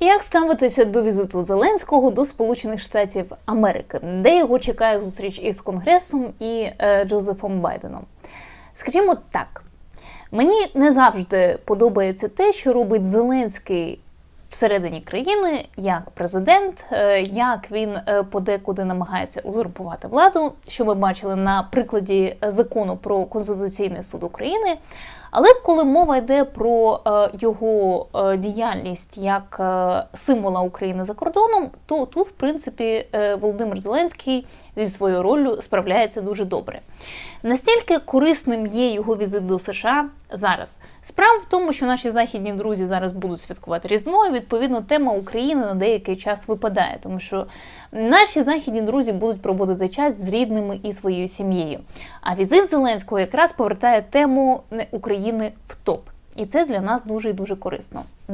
Як ставитися до візиту Зеленського до Сполучених Штатів Америки, де його чекає зустріч із Конгресом і е, Джозефом Байденом? Скажімо так, мені не завжди подобається те, що робить Зеленський всередині країни як президент, е, як він е, подекуди намагається узурпувати владу, що ми бачили на прикладі закону про Конституційний суд України. Але коли мова йде про е, його е, діяльність як е, символа України за кордоном, то тут, в принципі, Володимир Зеленський зі своєю роллю справляється дуже добре. Настільки корисним є його візит до США зараз. Справа в тому, що наші західні друзі зараз будуть святкувати Різдво, і відповідно тема України на деякий час випадає, тому що наші західні друзі будуть проводити час з рідними і своєю сім'єю. А візит Зеленського якраз повертає тему України в топ. І це для нас дуже і дуже корисно.